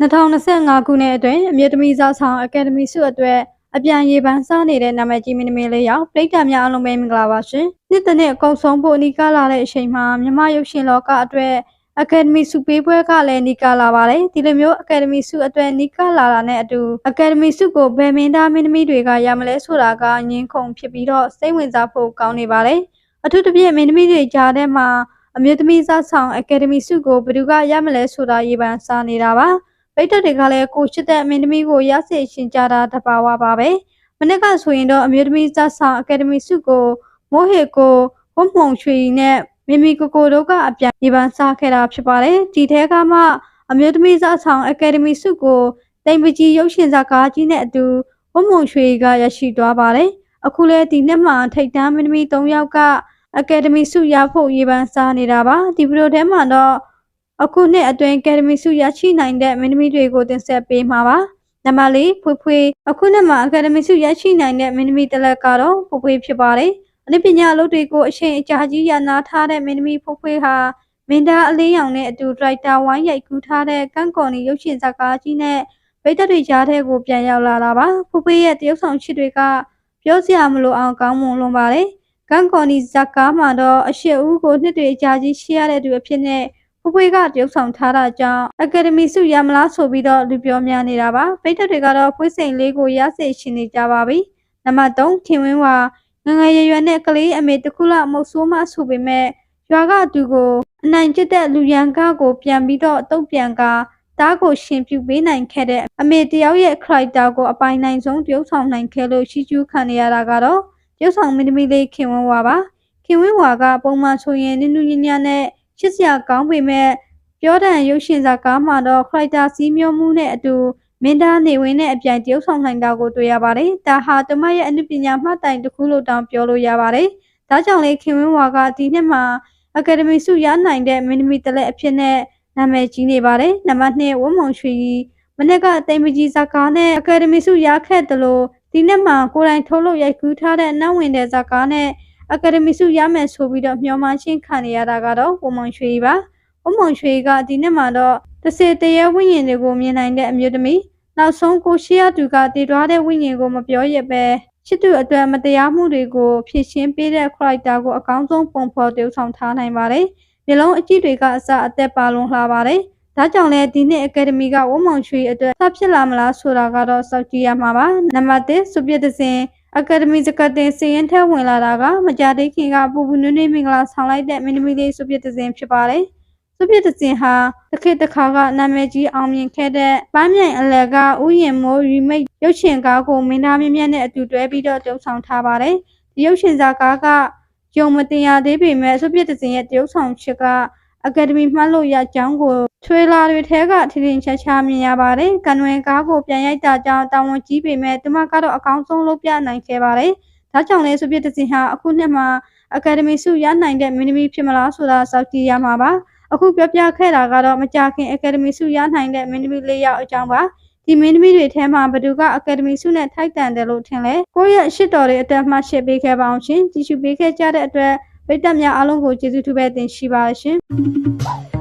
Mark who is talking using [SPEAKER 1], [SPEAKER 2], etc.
[SPEAKER 1] 2025ခုနှစ်အတွင်းအမြင့်သမီးစားဆောင်အကယ်ဒမီဆုအတွက်အပြန်ရေပန်းစားနေတဲ့နာမည်ကြီးမင်းသမီးလေးယောက်ပြည်သူများအားလုံးပဲမင်္ဂလာပါရှင်။နှစ်တစ်နှစ်အကုန်ဆုံးဖို့အနီးကလာတဲ့အချိန်မှာမြမရုပ်ရှင်လောကအတွက်အကယ်ဒမီဆုပေးပွဲကလည်းနီးကလာပါတယ်။ဒီလိုမျိုးအကယ်ဒမီဆုအတွက်နီးကလာတာနဲ့အတူအကယ်ဒမီဆုကိုဘယ်မင်းသားမင်းသမီးတွေကရမလဲဆိုတာကငင်းခုန်ဖြစ်ပြီးတော့စိတ်ဝင်စားဖို့ကောင်းနေပါတယ်။အထူးသဖြင့်မင်းသမီးတွေကြားထဲမှာအမျိုးသမီးစားဆောင်အကယ်ဒမီဆုကိုဘယ်သူကရမလဲဆိုတာရေပန်းစားနေတာပါ။ ပိတ်သက်တွေကလည်းကိုရှိတဲ့အမင်းသမီးကိုရစေရှင်ကြတာတဘာဝပါပဲမနေ့ကဆိုရင်တော့အမျိုးသမီးဇက်ဆောင်အကယ်ဒမီစုကိုမိုးဟေကိုဝုံမှုံချွေနဲ့မီမီကိုကိုတို့ကအပြန်ဒီပန်းစားခဲ့တာဖြစ်ပါတယ်ဒီထဲကမှအမျိုးသမီးဇက်ဆောင်အကယ်ဒမီစုကိုတိမ်ပကြီးရုပ်ရှင်ဇာကားကြီးနဲ့အတူဝုံမှုံချွေကရရှိသွားပါတယ်အခုလဲဒီနှစ်မှာထိတ်တန်းမင်းသမီး၃ယောက်ကအကယ်ဒမီစုရဖို့ရေပန်းစားနေတာပါဒီဗီဒီယိုထဲမှာတော့ အခုနှစ်အတွင်းအကယ်ဒမီဆုရရှိနိုင်တဲ့မင်းသမီးတွေကိုတင်ဆက်ပေးမှာပါ။နံပါတ်၄ဖွေဖွေအခုနှစ်မှာအကယ်ဒမီဆုရရှိနိုင်တဲ့မင်းသမီးတစ်လက်ကတော့ဖွေဖွေဖြစ်ပါတယ်။အနည်းပညာအလုပ်တွေကိုအချိန်အကြာကြီးရနာထားတဲ့မင်းသမီးဖွေဖွေဟာမင်းသားအလေးရောင်နဲ့အတူဒရိုက်တာဝိုင်းရိုက်ကူးထားတဲ့ကန့်ကော်နီရုပ်ရှင်ဇာတ်ကားကြီးနဲ့ဗိတ်သက်တွေကြားထဲကိုပြန်ရောက်လာတာပါ။ဖွေဖွေရဲ့တရုပ်ဆောင်ချစ်တွေကပြောစရာမလိုအောင်ကောင်းမွန်လွန်ပါတယ်။ကန့်ကော်နီဇာတ်ကားမှာတော့အရှိဦးကိုနှစ်တွေအကြာကြီးရှိရတဲ့သူအဖြစ်နဲ့ ဖွဖွေးကတရုပ်ဆောင်ထားတာကြောင့်အကယ်ဒမီဆုရမလားဆိုပြီးတော့လူပြောများနေတာပါပိတ်သက်တွေကတော့ဖွေးစိန်လေးကိုရစေရှင်နေကြပါပြီနံပါတ်3ခင်ဝင်းဝါငငယ်ရွယ်ရွယ်နဲ့ကလေးအမေတစ်ခုလောက်မဟုတ်ဆိုးမဆိုပေမဲ့ရွာကသူကိုအနိုင်ကျတဲ့လူရန်ကားကိုပြန်ပြီးတော့တုတ်ပြန်ကားတားကိုရှင်ပြပေးနိုင်ခဲ့တဲ့အမေတယောက်ရဲ့ character ကိုအပိုင်နိုင်ဆုံးတရုပ်ဆောင်နိုင်ခဲ့လို့ရှိကျူးခံရတာကတော့တရုပ်ဆောင်မင်းသမီးလေးခင်ဝင်းဝါပါခင်ဝင်းဝါကပုံမှန်ဆိုရင်နုနုညံ့ညံ့နဲ့ ချစ်စရာကောင်းပေမဲ့ပြောတန်ရုပ်ရှင်ဇာတ်ကားမှာတော့ခရိုက်တာစီးမျိုးမှုနဲ့အတူမင်းသားနေဝင်နဲ့အပြိုင်တရုပ်ဆောင်နိုင်တာကိုတွေ့ရပါတယ်။ဒါဟာတမရဲ့အနုပညာမှတ်တိုင်တစ်ခုလို့တောင်ပြောလို့ရပါတယ်။ဒါကြောင့်လေခင်ဝင်းဝါကဒီနှစ်မှာအကယ်ဒမီဆုရနိုင်တဲ့မင်းသမီးတစ်လက်အဖြစ်နဲ့နာမည်ကြီးနေပါတယ်။နံပါတ်2ဝုံမုံရွှေကြီးမနေ့ကတိမ်ပကြီးဇာတ်ကားနဲ့အကယ်ဒမီဆုရခဲ့တယ်လို့ဒီနှစ်မှာကိုယ်တိုင်ထုတ်လုပ်ရိုက်ကူးထားတဲ့နောက်ဝင်တဲ့ဇာတ်ကားနဲ့ အကယ်ဒမီဆုရမယ်ဆိုပြီးတော့မျှော်မှန်းချင်းခံနေရတာကတော့ဝမုံရွှေပါဝမုံရွှေကဒီနှစ်မှာတော့တစ်စေတရေဝိညာဉ်တွေကိုမြင်နိုင်တဲ့အမျိုးသမီးနောက်ဆုံးကိုရှိရသူကတည်သွားတဲ့ဝိညာဉ်ကိုမပြောရပဲချစ်သူအတွက်မတရားမှုတွေကိုဖြည့်ရှင်းပေးတဲ့ character ကိုအကောင်းဆုံးပုံဖော်တည်ဆောင်ထားနိုင်ပါတယ်မျိုးလုံးအကြည့်တွေကအစအသက်ပါလွန်လှပါတယ်ဒါကြောင့်လဲဒီနှစ်အကယ်ဒမီကဝမုံရွှေအတွက်ဆက်ဖြစ်လာမလားဆိုတာကတော့စောင့်ကြည့်ရမှာပါနံပါတ်1စုပြည့်တဲ့စဉ် အကယ်ဒမီစကတင်စည်ရင်ထဲဝင်လာတာကမကြသေးခင်ကပူပူနွေ့နွေ့မင်္ဂလာဆောင်လိုက်တဲ့မင်းသမီးလေးစုပြစ်တစင်ဖြစ်ပါတယ်။စုပြစ်တစင်ဟာတစ်ခေတ်တစ်ခါကနာမည်ကြီးအောင်မြင်ခဲ့တဲ့ပန်းမြိုင်အလယ်ကဥယျာဉ်မိုးရီမိတ်ရုပ်ရှင်ကားကိုမင်းသားမြင့်မြတ်နဲ့အတူတွဲပြီးတော့တုံးဆောင်ထားပါတယ်။ဒီရုပ်ရှင်ဇာကားကယုံမတင်ရသေးပေမဲ့စုပြစ်တစင်ရဲ့တရုပ်ဆောင်ချစ်က အကယ်ဒမီမှတ်လို့ရကြောင်းကိုထွေလာတွေထဲကထင်ထင်ရှားရှားမြင်ရပါတယ်။ကနွယ်ကားကိုပြန်ရိုက်တာကြောင့်တာဝန်ကြီးပေမဲ့သူမကတော့အကောင်းဆုံးလုပ်ပြနိုင်ခဲ့ပါတယ်။ဒါကြောင့်လဲဆိုပြစ်တစင်ဟာအခုနှစ်မှာအကယ်ဒမီဆုရနိုင်တဲ့မင်းသမီးဖြစ်မလားဆိုတာစောင့်ကြည့်ရမှာပါ။အခုပြောပြခဲ့တာကတော့မကြခင်အကယ်ဒမီဆုရနိုင်တဲ့မင်းသမီးလေးယောက်အကြောင်းပါ။ဒီမင်းသမီးတွေထဲမှာဘသူကအကယ်ဒမီဆုနဲ့ထိုက်တန်တယ်လို့ထင်လဲ။ကိုယ့်ရဲ့ရှစ်တော်တွေအတက်မှရှစ်ပေးခဲ့ပါအောင်ရှင်။ကြည့်ရှုပေးခဲ့ကြတဲ့အတွက် ပိတ်သက်များအားလုံးကိုကျေးဇူးထူးပဲတင်ရှိပါရှင်။